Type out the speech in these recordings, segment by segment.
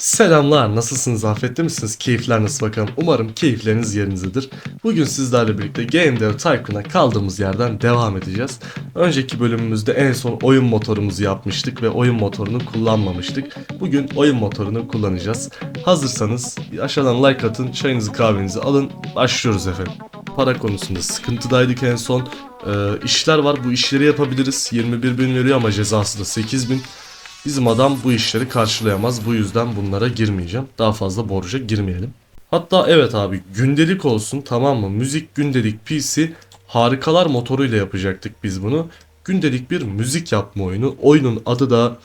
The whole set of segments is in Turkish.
Selamlar, nasılsınız? Afiyette misiniz? Keyifler nasıl bakalım? Umarım keyifleriniz yerindedir. Bugün sizlerle birlikte Game Dev Tycoon'a kaldığımız yerden devam edeceğiz. Önceki bölümümüzde en son oyun motorumuzu yapmıştık ve oyun motorunu kullanmamıştık. Bugün oyun motorunu kullanacağız. Hazırsanız aşağıdan like atın, çayınızı kahvenizi alın. Başlıyoruz efendim. Para konusunda sıkıntıdaydık en son. Ee, işler var, bu işleri yapabiliriz. 21 bin veriyor ama cezası da 8 bin. Bizim adam bu işleri karşılayamaz. Bu yüzden bunlara girmeyeceğim. Daha fazla borca girmeyelim. Hatta evet abi gündelik olsun tamam mı? Müzik gündelik PC harikalar motoruyla yapacaktık biz bunu. Gündelik bir müzik yapma oyunu. Oyunun adı da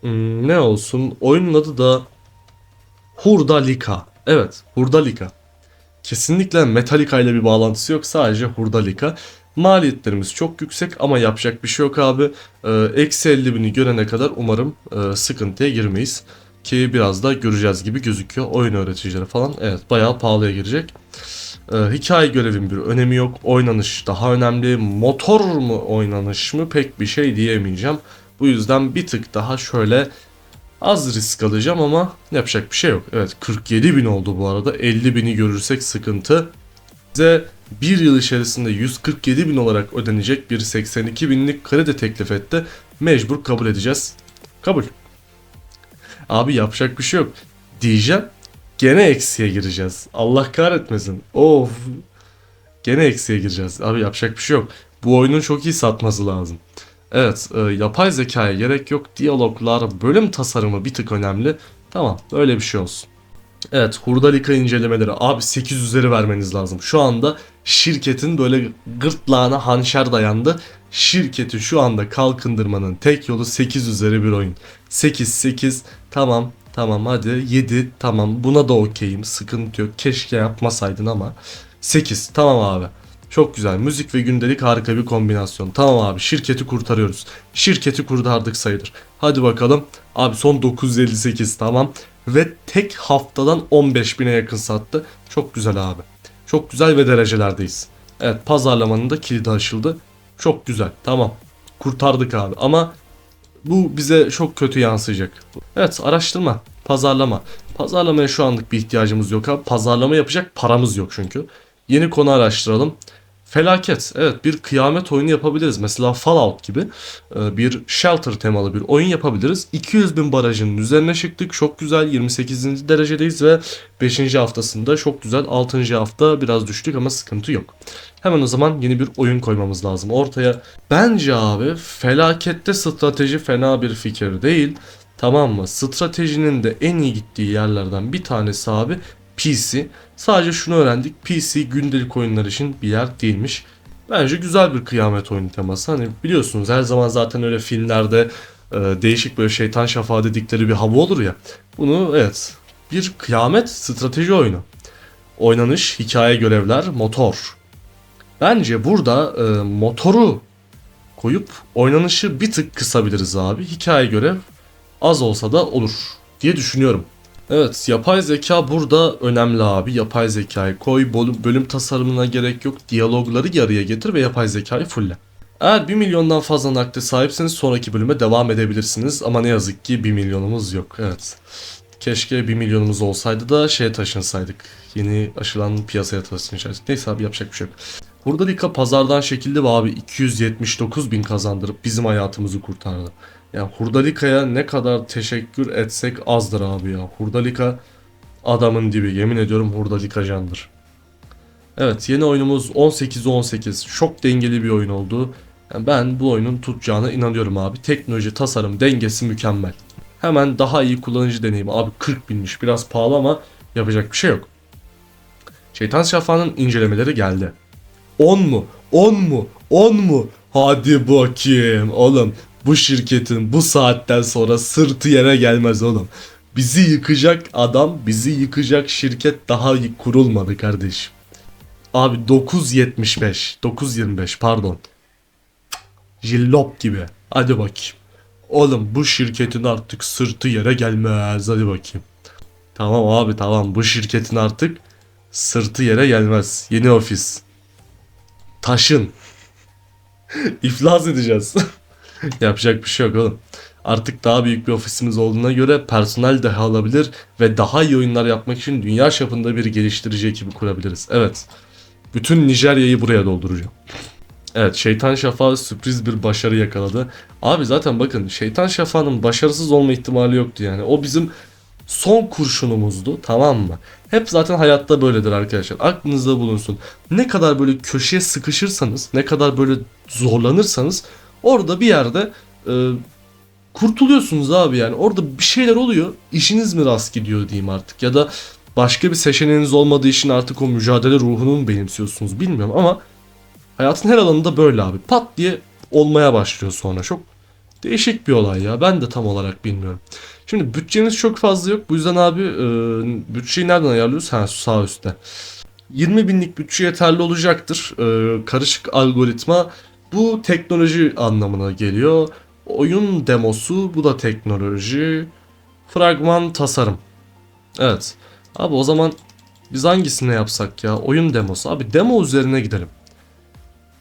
Hmm, ne olsun? Oyunun adı da Hurdalika. Evet, Hurdalika. Kesinlikle Metallica ile bir bağlantısı yok. Sadece Hurdalika. Maliyetlerimiz çok yüksek ama yapacak bir şey yok abi. Ee, Eksi 50 bini görene kadar umarım e, sıkıntıya girmeyiz. Ki biraz da göreceğiz gibi gözüküyor. Oyun öğreticileri falan evet bayağı pahalıya girecek. Ee, hikaye görevin bir önemi yok. Oynanış daha önemli. Motor mu oynanış mı pek bir şey diyemeyeceğim. Bu yüzden bir tık daha şöyle az risk alacağım ama yapacak bir şey yok. Evet 47 bin oldu bu arada. 50 bini görürsek sıkıntı. Bize bir yıl içerisinde 147 bin olarak ödenecek bir 82 binlik kredi teklif etti. Mecbur kabul edeceğiz. Kabul. Abi yapacak bir şey yok. Diyeceğim. Gene eksiye gireceğiz. Allah kahretmesin. Of. Gene eksiye gireceğiz. Abi yapacak bir şey yok. Bu oyunun çok iyi satması lazım. Evet, e, yapay zekaya gerek yok. Diyaloglar, bölüm tasarımı bir tık önemli. Tamam, öyle bir şey olsun. Evet, hurdalika incelemeleri. Abi 8 üzeri vermeniz lazım. Şu anda şirketin böyle gırtlağına hançer dayandı. Şirketi şu anda kalkındırmanın tek yolu 8 üzeri bir oyun. 8 8 tamam tamam hadi 7 tamam buna da okeyim sıkıntı yok. Keşke yapmasaydın ama 8 tamam abi. Çok güzel. Müzik ve gündelik harika bir kombinasyon. Tamam abi şirketi kurtarıyoruz. Şirketi kurtardık sayılır. Hadi bakalım. Abi son 958 tamam. Ve tek haftadan 15 bine yakın sattı. Çok güzel abi. Çok güzel ve derecelerdeyiz. Evet pazarlamanın da kilidi açıldı. Çok güzel. Tamam. Kurtardık abi. Ama bu bize çok kötü yansıyacak. Evet araştırma. Pazarlama. Pazarlamaya şu anlık bir ihtiyacımız yok abi. Pazarlama yapacak paramız yok çünkü. Yeni konu araştıralım. Felaket. Evet bir kıyamet oyunu yapabiliriz. Mesela Fallout gibi e, bir shelter temalı bir oyun yapabiliriz. 200 bin barajının üzerine çıktık. Çok güzel. 28. derecedeyiz ve 5. haftasında çok güzel. 6. hafta biraz düştük ama sıkıntı yok. Hemen o zaman yeni bir oyun koymamız lazım ortaya. Bence abi felakette strateji fena bir fikir değil. Tamam mı? Stratejinin de en iyi gittiği yerlerden bir tanesi abi PC. Sadece şunu öğrendik. PC gündelik oyunlar için bir yer değilmiş. Bence güzel bir kıyamet oyunu teması. Hani biliyorsunuz her zaman zaten öyle filmlerde e, değişik böyle şeytan şafağı dedikleri bir hava olur ya. Bunu evet bir kıyamet strateji oyunu. Oynanış, hikaye görevler, motor. Bence burada e, motoru koyup oynanışı bir tık kısabiliriz abi. Hikaye görev az olsa da olur diye düşünüyorum. Evet yapay zeka burada önemli abi. Yapay zekayı koy, bölüm, tasarımına gerek yok. Diyalogları yarıya getir ve yapay zekayı fulle. Eğer 1 milyondan fazla nakde sahipseniz sonraki bölüme devam edebilirsiniz. Ama ne yazık ki 1 milyonumuz yok. Evet. Keşke 1 milyonumuz olsaydı da şeye taşınsaydık. Yeni aşılan piyasaya taşınsaydık. Neyse abi yapacak bir şey yok. Burada Lika pazardan çekildi ve abi 279 bin kazandırıp bizim hayatımızı kurtardı. Ya Hurdalika'ya ne kadar teşekkür etsek azdır abi ya. Hurdalika adamın dibi. Yemin ediyorum Hurdalika candır. Evet yeni oyunumuz 18 18. Çok dengeli bir oyun oldu. Yani ben bu oyunun tutacağına inanıyorum abi. Teknoloji, tasarım, dengesi mükemmel. Hemen daha iyi kullanıcı deneyimi. Abi 40 binmiş. Biraz pahalı ama yapacak bir şey yok. Şeytan Şafağı'nın incelemeleri geldi. 10 mu? 10 mu? 10 mu? Hadi bakayım oğlum. Bu şirketin bu saatten sonra sırtı yere gelmez oğlum. Bizi yıkacak adam, bizi yıkacak şirket daha kurulmadı kardeşim. Abi 9.75, 9.25 pardon. Jillop gibi. Hadi bakayım. Oğlum bu şirketin artık sırtı yere gelmez. Hadi bakayım. Tamam abi tamam bu şirketin artık sırtı yere gelmez. Yeni ofis. Taşın. İflas edeceğiz. Yapacak bir şey yok oğlum. Artık daha büyük bir ofisimiz olduğuna göre personel daha alabilir ve daha iyi oyunlar yapmak için dünya çapında bir geliştirici ekibi kurabiliriz. Evet. Bütün Nijerya'yı buraya dolduracağım. Evet Şeytan Şafağı sürpriz bir başarı yakaladı. Abi zaten bakın Şeytan Şafağı'nın başarısız olma ihtimali yoktu yani. O bizim son kurşunumuzdu tamam mı? Hep zaten hayatta böyledir arkadaşlar. Aklınızda bulunsun. Ne kadar böyle köşeye sıkışırsanız, ne kadar böyle zorlanırsanız orada bir yerde e, kurtuluyorsunuz abi yani. Orada bir şeyler oluyor. İşiniz mi rast gidiyor diyeyim artık ya da başka bir seçeneğiniz olmadığı için artık o mücadele ruhunu mu benimsiyorsunuz bilmiyorum ama hayatın her alanında böyle abi. Pat diye olmaya başlıyor sonra. Çok değişik bir olay ya. Ben de tam olarak bilmiyorum. Şimdi bütçeniz çok fazla yok. Bu yüzden abi e, bütçeyi nereden ayarlıyoruz? Ha sağ üstte. 20 binlik bütçe yeterli olacaktır. E, karışık algoritma bu teknoloji anlamına geliyor. Oyun demosu bu da teknoloji. Fragman tasarım. Evet. Abi o zaman biz hangisini yapsak ya? Oyun demosu. Abi demo üzerine gidelim.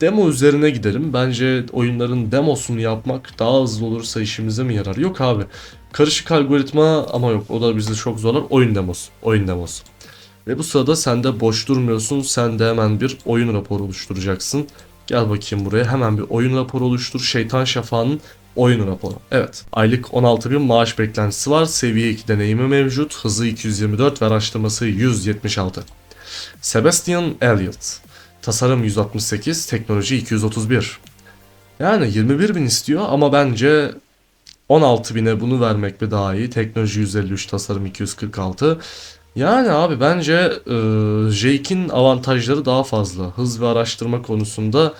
Demo üzerine gidelim. Bence oyunların demosunu yapmak daha hızlı olursa işimize mi yarar? Yok abi. Karışık algoritma ama yok. O da bizi çok zorlar. Oyun demosu. Oyun demosu. Ve bu sırada sen de boş durmuyorsun. Sen de hemen bir oyun raporu oluşturacaksın. Gel bakayım buraya. Hemen bir oyun raporu oluştur. Şeytan Şafağı'nın oyun raporu. Evet. Aylık 16 bin maaş beklentisi var. Seviye 2 deneyimi mevcut. Hızı 224 ve araştırması 176. Sebastian Elliott. Tasarım 168, teknoloji 231. Yani 21 bin istiyor ama bence 16 bine bunu vermek mi daha iyi? Teknoloji 153, tasarım 246. Yani abi bence e, Jake'in avantajları daha fazla. Hız ve araştırma konusunda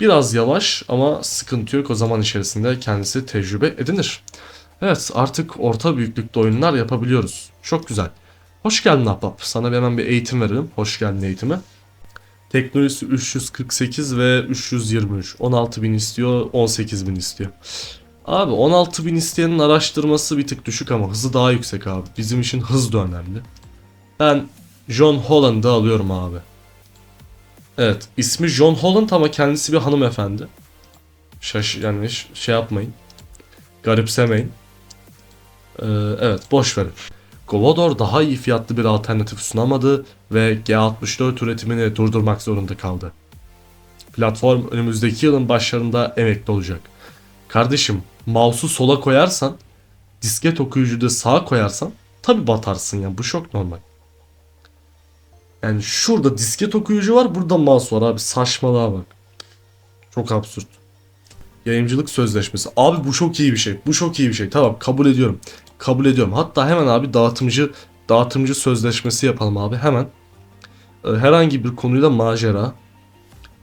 biraz yavaş ama sıkıntı yok. O zaman içerisinde kendisi tecrübe edinir. Evet artık orta büyüklükte oyunlar yapabiliyoruz. Çok güzel. Hoş geldin Ahbap. Sana bir hemen bir eğitim verelim. Hoş geldin eğitime. Teknolojisi 348 ve 323. 16.000 istiyor, 18.000 istiyor. Abi 16.000 isteyenin araştırması bir tık düşük ama hızı daha yüksek abi. Bizim için hız da önemli. Ben John Holland'ı alıyorum abi. Evet ismi John Holland ama kendisi bir hanımefendi. Şaş yani şey yapmayın. Garipsemeyin. Ee, evet boş verin. Govodor daha iyi fiyatlı bir alternatif sunamadı ve G64 üretimini durdurmak zorunda kaldı. Platform önümüzdeki yılın başlarında emekli olacak. Kardeşim mouse'u sola koyarsan, disket okuyucuyu da sağa koyarsan tabi batarsın ya bu çok normal. Yani şurada disket okuyucu var burada mouse var abi saçmalığa bak. Çok absürt. Yayıncılık sözleşmesi. Abi bu çok iyi bir şey. Bu çok iyi bir şey. Tamam kabul ediyorum. Kabul ediyorum. Hatta hemen abi dağıtımcı dağıtımcı sözleşmesi yapalım abi hemen. Ee, herhangi bir konuyla macera.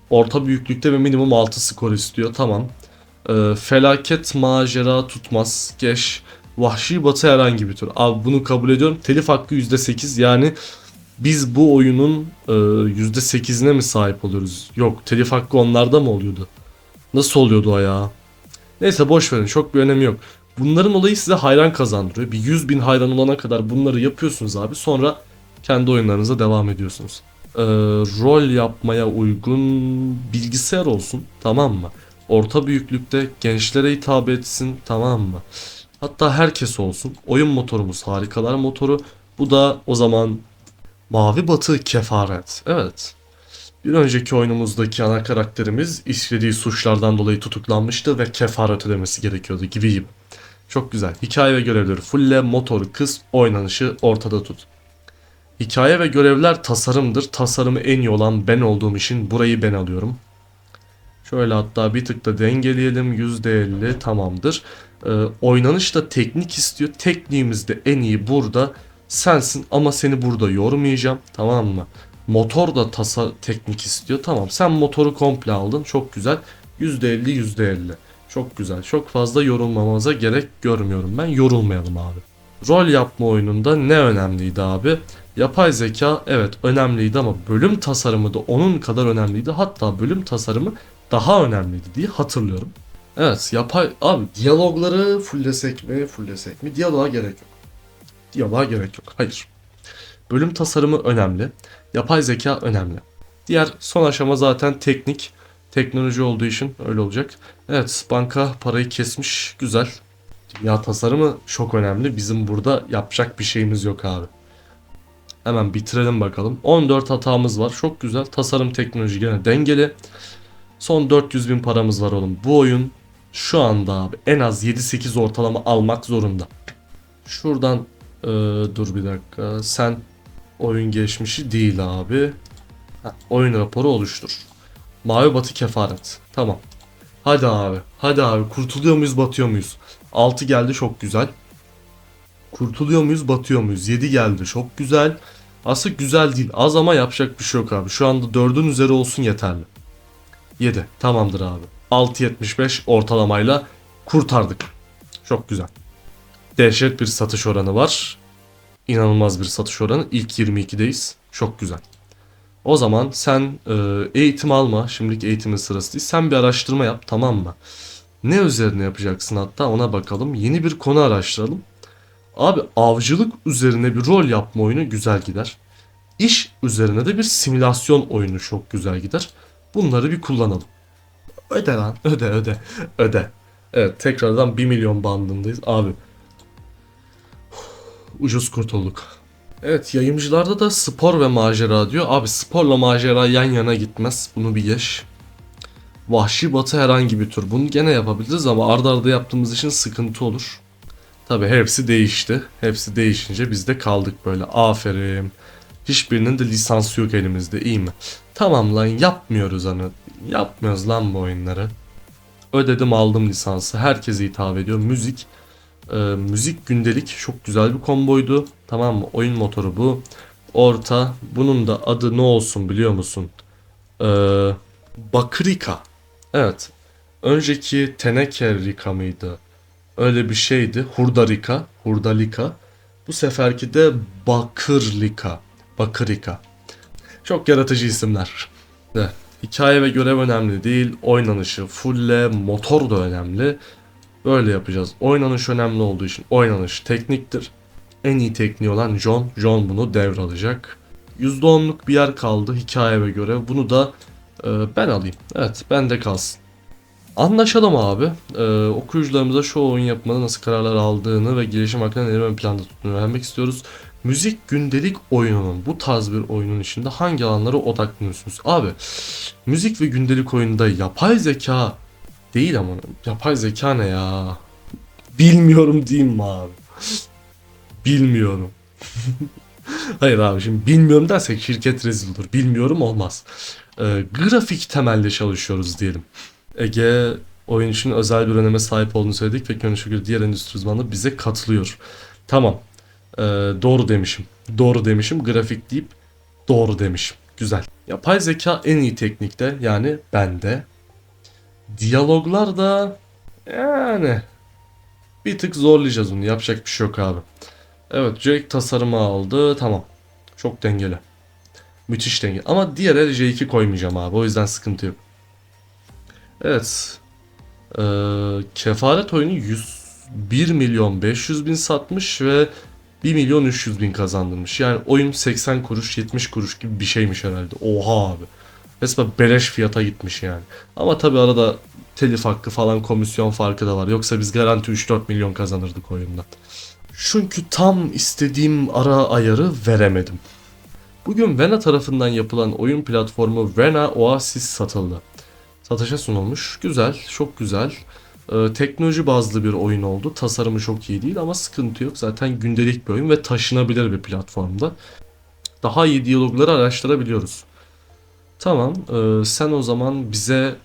Orta büyüklükte ve minimum 6 skor istiyor. Tamam. Ee, felaket macera tutmaz. Geç. Vahşi batı herhangi bir tür. Abi bunu kabul ediyorum. Telif hakkı %8 yani biz bu oyunun e, %8'ine mi sahip oluyoruz? Yok telif hakkı onlarda mı oluyordu? Nasıl oluyordu o? Neyse boş verin çok bir önemi yok. Bunların olayı size hayran kazandırıyor. Bir 100 bin hayran olana kadar bunları yapıyorsunuz abi. Sonra kendi oyunlarınıza devam ediyorsunuz. Ee, rol yapmaya uygun bilgisayar olsun tamam mı? Orta büyüklükte gençlere hitap etsin tamam mı? Hatta herkes olsun. Oyun motorumuz harikalar motoru. Bu da o zaman Mavi Batı Kefaret. Evet. Bir önceki oyunumuzdaki ana karakterimiz işlediği suçlardan dolayı tutuklanmıştı ve kefaret ödemesi gerekiyordu gibi. Çok güzel. Hikaye ve görevleri fulle, motor kız, oynanışı ortada tut. Hikaye ve görevler tasarımdır. Tasarımı en iyi olan ben olduğum için burayı ben alıyorum. Şöyle hatta bir tık da dengeleyelim. %50 tamamdır. Ee, oynanış da teknik istiyor. Tekniğimiz de en iyi burada sensin ama seni burada yormayacağım. Tamam mı? Motor da tasa teknik istiyor. Tamam sen motoru komple aldın. Çok güzel. %50 %50. Çok güzel. Çok fazla yorulmamıza gerek görmüyorum ben. Yorulmayalım abi. Rol yapma oyununda ne önemliydi abi? Yapay zeka evet önemliydi ama bölüm tasarımı da onun kadar önemliydi. Hatta bölüm tasarımı daha önemliydi diye hatırlıyorum. Evet yapay abi diyalogları fullesek mi fullesek mi diyaloğa gerek yok. Diyaloğa gerek yok. Hayır. Bölüm tasarımı önemli. Yapay zeka önemli. Diğer son aşama zaten teknik. Teknoloji olduğu için öyle olacak. Evet banka parayı kesmiş. Güzel. Ya tasarımı çok önemli. Bizim burada yapacak bir şeyimiz yok abi. Hemen bitirelim bakalım. 14 hatamız var. Çok güzel. Tasarım teknoloji gene dengeli. Son 400 bin paramız var oğlum. Bu oyun şu anda abi en az 7-8 ortalama almak zorunda. Şuradan eee, dur bir dakika. Sen oyun geçmişi değil abi. Ha, oyun raporu oluştur. Mavi batı kefaret. Tamam. Hadi abi. Hadi abi. Kurtuluyor muyuz batıyor muyuz? 6 geldi çok güzel. Kurtuluyor muyuz batıyor muyuz? 7 geldi çok güzel. Aslında güzel değil. Az ama yapacak bir şey yok abi. Şu anda 4'ün üzeri olsun yeterli. 7. Tamamdır abi. 6.75 ortalamayla kurtardık. Çok güzel. Dehşet bir satış oranı var. İnanılmaz bir satış oranı. İlk 22'deyiz. Çok güzel. O zaman sen e, eğitim alma. Şimdilik eğitimin sırası değil. Sen bir araştırma yap tamam mı? Ne üzerine yapacaksın hatta ona bakalım. Yeni bir konu araştıralım. Abi avcılık üzerine bir rol yapma oyunu güzel gider. İş üzerine de bir simülasyon oyunu çok güzel gider. Bunları bir kullanalım. Öde lan öde öde öde. Evet tekrardan 1 milyon bandındayız. Abi ucuz kurtulduk. Evet yayıncılarda da spor ve macera diyor. Abi sporla macera yan yana gitmez. Bunu bir geç. Vahşi batı herhangi bir tür. Bunu gene yapabiliriz ama arda arda yaptığımız için sıkıntı olur. Tabi hepsi değişti. Hepsi değişince biz de kaldık böyle. Aferin. Hiçbirinin de lisansı yok elimizde iyi mi? Tamam lan yapmıyoruz hani. Yapmıyoruz lan bu oyunları. Ödedim aldım lisansı. Herkese hitap ediyor. Müzik. E, müzik gündelik çok güzel bir komboydu. Tamam mı? Oyun motoru bu. Orta. Bunun da adı ne olsun biliyor musun? Ee, Bakrika. Evet. Önceki Teneke Rika mıydı? Öyle bir şeydi. Hurdarika. Hurdalika. Bu seferki de Bakırlika. Bakırika. Çok yaratıcı isimler. De, hikaye ve görev önemli değil. Oynanışı fulle, motor da önemli. Böyle yapacağız. Oynanış önemli olduğu için oynanış tekniktir. En iyi tekniği olan John. John bunu devralacak. %10'luk bir yer kaldı hikaye ve görev. Bunu da e, ben alayım. Evet bende kalsın. Anlaşalım abi. Ee, okuyucularımıza şu oyun yapmada nasıl kararlar aldığını ve gelişim hakkında neler ön planda tuttuğunu öğrenmek istiyoruz. Müzik gündelik oyununun bu tarz bir oyunun içinde hangi alanlara odaklanıyorsunuz? Abi müzik ve gündelik oyunda yapay zeka değil ama yapay zeka ne ya? Bilmiyorum diyeyim mi abi? Bilmiyorum. Hayır abi şimdi bilmiyorum dersek şirket rezil olur. Bilmiyorum olmaz. Ee, grafik temelli çalışıyoruz diyelim. Ege oyun için özel bir öneme sahip olduğunu söyledik ve görünüşe göre diğer endüstri uzmanları bize katılıyor. Tamam. Ee, doğru demişim. Doğru demişim. Grafik deyip doğru demişim. Güzel. Yapay zeka en iyi teknikte yani bende. Diyaloglar da yani bir tık zorlayacağız onu. Yapacak bir şey yok abi. Evet Jake tasarımı aldı. Tamam. Çok dengeli. Müthiş denge. Ama diğer el J2 koymayacağım abi. O yüzden sıkıntı yok. Evet. Ee, kefaret oyunu 101 milyon 500 bin satmış ve 1 milyon 300 bin kazandırmış. Yani oyun 80 kuruş 70 kuruş gibi bir şeymiş herhalde. Oha abi. Resmen beleş fiyata gitmiş yani. Ama tabi arada telif hakkı falan komisyon farkı da var. Yoksa biz garanti 3-4 milyon kazanırdık oyundan. Çünkü tam istediğim ara ayarı veremedim. Bugün Vena tarafından yapılan oyun platformu Vena Oasis satıldı. Satışa sunulmuş. Güzel, çok güzel. Ee, teknoloji bazlı bir oyun oldu. Tasarımı çok iyi değil ama sıkıntı yok. Zaten gündelik bir oyun ve taşınabilir bir platformda. Daha iyi diyalogları araştırabiliyoruz. Tamam, ee, sen o zaman bize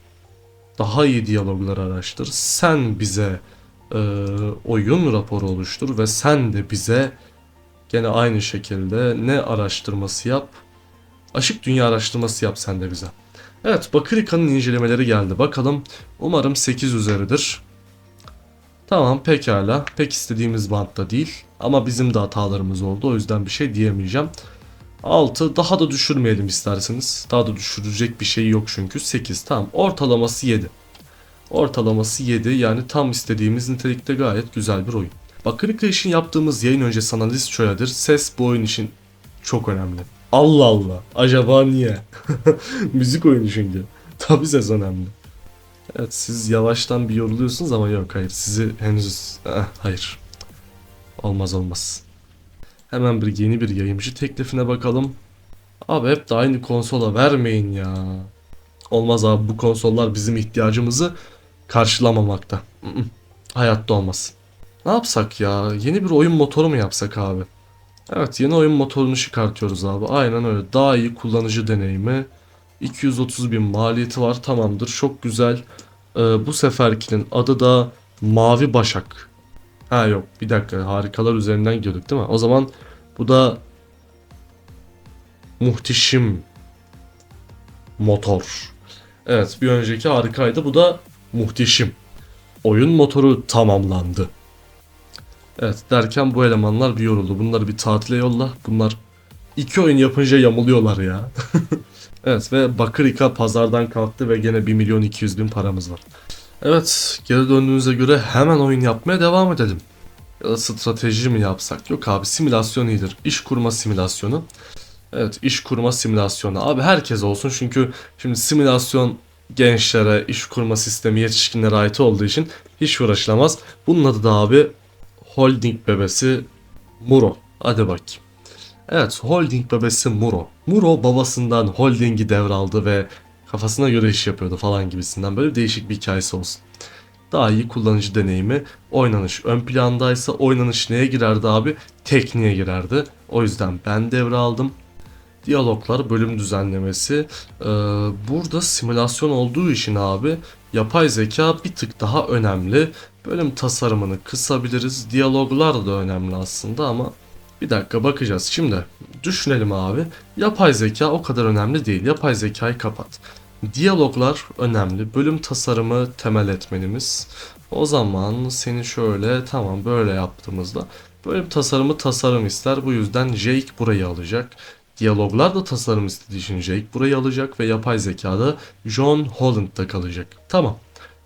daha iyi diyalogları araştır. Sen bize e, oyun raporu oluştur ve sen de bize gene aynı şekilde ne araştırması yap? Aşık dünya araştırması yap sen de bize. Evet Bakırika'nın incelemeleri geldi. Bakalım umarım 8 üzeridir. Tamam pekala. Pek istediğimiz bantta değil. Ama bizim de hatalarımız oldu. O yüzden bir şey diyemeyeceğim. 6 daha da düşürmeyelim isterseniz. Daha da düşürecek bir şey yok çünkü. 8 tamam. Ortalaması 7. Ortalaması 7 yani tam istediğimiz nitelikte gayet güzel bir oyun. Bakırika için yaptığımız yayın öncesi analiz şöyledir. Ses bu oyun için çok önemli. Allah Allah. Acaba niye? Müzik oyunu çünkü. Tabi ses önemli. Evet siz yavaştan bir yoruluyorsunuz ama yok hayır sizi henüz Eh, hayır. Olmaz olmaz. Hemen bir yeni bir yayıncı teklifine bakalım. Abi hep de aynı konsola vermeyin ya. Olmaz abi bu konsollar bizim ihtiyacımızı karşılamamakta. Hayatta olmaz. Ne yapsak ya? Yeni bir oyun motoru mu yapsak abi? Evet yeni oyun motorunu çıkartıyoruz abi. Aynen öyle. Daha iyi kullanıcı deneyimi. 230 bin maliyeti var. Tamamdır. Çok güzel. Ee, bu seferkinin adı da Mavi Başak. Ha yok bir dakika harikalar üzerinden gidiyorduk değil mi? O zaman bu da muhteşem motor. Evet bir önceki harikaydı bu da muhteşem. Oyun motoru tamamlandı. Evet derken bu elemanlar bir yoruldu. Bunları bir tatile yolla. Bunlar iki oyun yapınca yamuluyorlar ya. evet ve Bakırika pazardan kalktı ve gene 1 milyon 200 bin paramız var. Evet geri döndüğünüze göre hemen oyun yapmaya devam edelim. Ya da strateji mi yapsak? Yok abi simülasyon iyidir. İş kurma simülasyonu. Evet iş kurma simülasyonu. Abi herkes olsun çünkü şimdi simülasyon gençlere, iş kurma sistemi yetişkinlere ait olduğu için hiç uğraşılamaz. Bunun adı da abi Holding bebesi Muro. Hadi bakayım. Evet Holding bebesi Muro. Muro babasından Holding'i devraldı ve kafasına göre iş yapıyordu falan gibisinden böyle değişik bir hikayesi olsun. Daha iyi kullanıcı deneyimi, oynanış ön plandaysa oynanış neye girerdi abi? Tekniğe girerdi. O yüzden ben devraldım. Diyaloglar, bölüm düzenlemesi. Ee, burada simülasyon olduğu için abi yapay zeka bir tık daha önemli. Bölüm tasarımını kısabiliriz. Diyaloglar da önemli aslında ama bir dakika bakacağız. Şimdi düşünelim abi. Yapay zeka o kadar önemli değil. Yapay zekayı kapat. Diyaloglar önemli. Bölüm tasarımı temel etmenimiz. O zaman seni şöyle tamam böyle yaptığımızda bölüm tasarımı tasarım ister. Bu yüzden Jake burayı alacak. Diyaloglar da tasarım istediği için Jake burayı alacak ve yapay zekada John Holland'da kalacak. Tamam.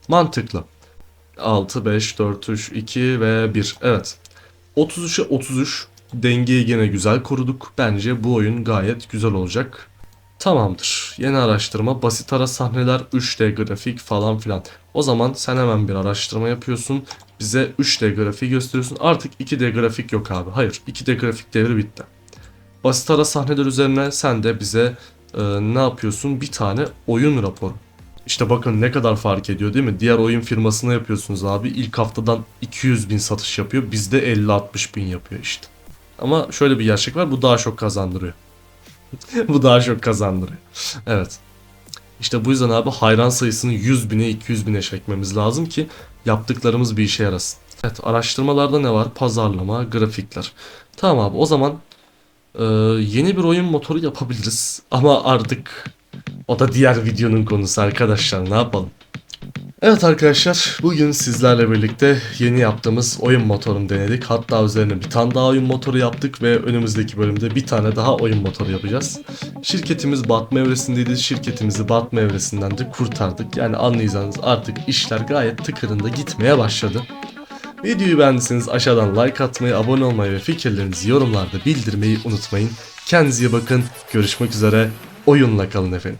Mantıklı. 6, 5, 4, 3, 2 ve 1. Evet. 33'e 33. Dengeyi gene güzel koruduk. Bence bu oyun gayet güzel olacak. Tamamdır. Yeni araştırma, basit ara sahneler, 3D grafik falan filan. O zaman sen hemen bir araştırma yapıyorsun. Bize 3D grafiği gösteriyorsun. Artık 2D grafik yok abi. Hayır, 2D grafik devri bitti. Basit ara sahneler üzerine sen de bize e, ne yapıyorsun? Bir tane oyun raporu. İşte bakın ne kadar fark ediyor değil mi? Diğer oyun firmasına yapıyorsunuz abi. İlk haftadan 200 bin satış yapıyor. Bizde 50-60 bin yapıyor işte. Ama şöyle bir gerçek var. Bu daha çok kazandırıyor. bu daha çok kazandırıyor. Evet. İşte bu yüzden abi hayran sayısını 100 bine 200 bine çekmemiz lazım ki yaptıklarımız bir işe yarasın. Evet araştırmalarda ne var? Pazarlama, grafikler. Tamam abi o zaman e, yeni bir oyun motoru yapabiliriz. Ama artık o da diğer videonun konusu arkadaşlar ne yapalım. Evet arkadaşlar bugün sizlerle birlikte yeni yaptığımız oyun motorunu denedik. Hatta üzerine bir tane daha oyun motoru yaptık ve önümüzdeki bölümde bir tane daha oyun motoru yapacağız. Şirketimiz batma evresindeydi. Şirketimizi batma evresinden de kurtardık. Yani anlayacağınız artık işler gayet tıkırında gitmeye başladı. Videoyu beğendiyseniz aşağıdan like atmayı, abone olmayı ve fikirlerinizi yorumlarda bildirmeyi unutmayın. Kendinize iyi bakın. Görüşmek üzere. Oyunla kalın efendim.